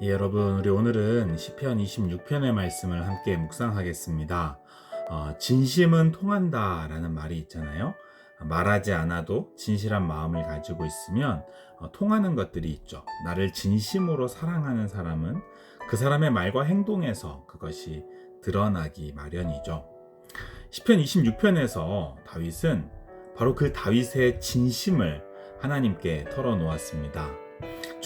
예, 여러분, 우리 오늘은 시편 26편의 말씀을 함께 묵상하겠습니다. 어, 진심은 통한다 라는 말이 있잖아요. 말하지 않아도 진실한 마음을 가지고 있으면 어, 통하는 것들이 있죠. 나를 진심으로 사랑하는 사람은 그 사람의 말과 행동에서 그것이 드러나기 마련이죠. 시편 26편에서 다윗은 바로 그 다윗의 진심을 하나님께 털어놓았습니다.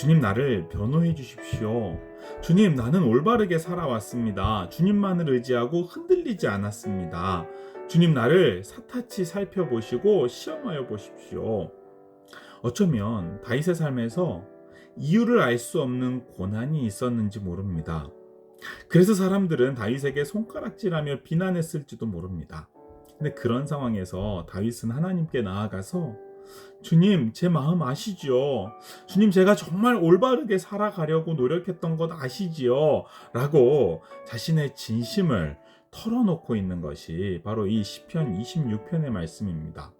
주님 나를 변호해 주십시오. 주님 나는 올바르게 살아왔습니다. 주님만을 의지하고 흔들리지 않았습니다. 주님 나를 사타치 살펴보시고 시험하여 보십시오. 어쩌면 다윗의 삶에서 이유를 알 수 없는 고난이 있었는지 모릅니다. 그래서 사람들은 다윗에게 손가락질하며 비난했을지도 모릅니다. 근데 그런 상황에서 다윗은 하나님께 나아가서 주님, 제 마음 아시죠? 주님, 제가 정말 올바르게 살아가려고 노력했던 것 아시지요? 라고 자신의 진심을 털어놓고 있는 것이 바로 이 시편 26편의 말씀입니다.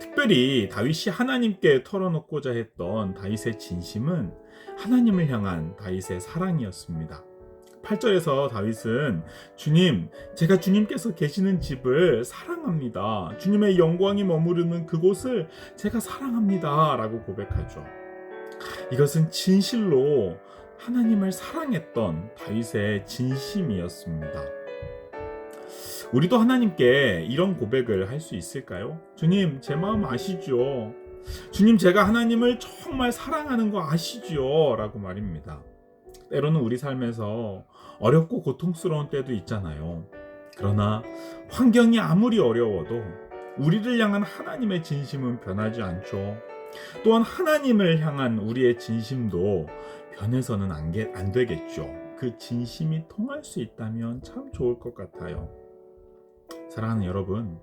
특별히 다윗이 하나님께 털어놓고자 했던 다윗의 진심은 하나님을 향한 다윗의 사랑이었습니다. 8절에서 다윗은 주님, 제가 주님께서 계시는 집을 사랑 합니다. 주님의 영광이 머무르는 그곳을 제가 사랑합니다. 라고 고백하죠. 이것은 진실로 하나님을 사랑했던 다윗의 진심이었습니다. 우리도 하나님께 이런 고백을 할 수 있을까요? 주님, 제 마음 아시죠? 주님, 제가 하나님을 정말 사랑하는 거 아시죠? 라고 말입니다. 때로는 우리 삶에서 어렵고 고통스러운 때도 있잖아요. 그러나 환경이 아무리 어려워도 우리를 향한 하나님의 진심은 변하지 않죠. 또한 하나님을 향한 우리의 진심도 변해서는 안, 게, 안 되겠죠. 그 진심이 통할 수 있다면 참 좋을 것 같아요. 사랑하는 여러분,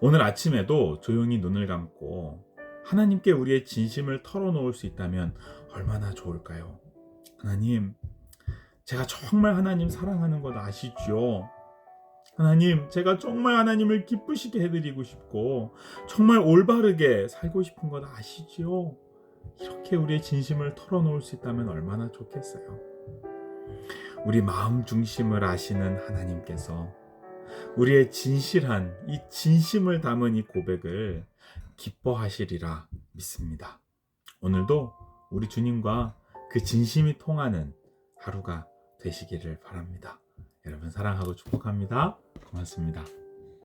오늘 아침에도 조용히 눈을 감고 하나님께 우리의 진심을 털어놓을 수 있다면 얼마나 좋을까요? 하나님, 제가 정말 하나님 사랑하는 것 아시죠? 하나님, 제가 정말 하나님을 기쁘시게 해드리고 싶고, 정말 올바르게 살고 싶은 것 아시죠? 이렇게 우리의 진심을 털어놓을 수 있다면 얼마나 좋겠어요. 우리 마음 중심을 아시는 하나님께서 우리의 진실한 이 진심을 담은 이 고백을 기뻐하시리라 믿습니다. 오늘도 우리 주님과 그 진심이 통하는 하루가 되시기를 바랍니다. 여러분 사랑하고 축복합니다. 고맙습니다.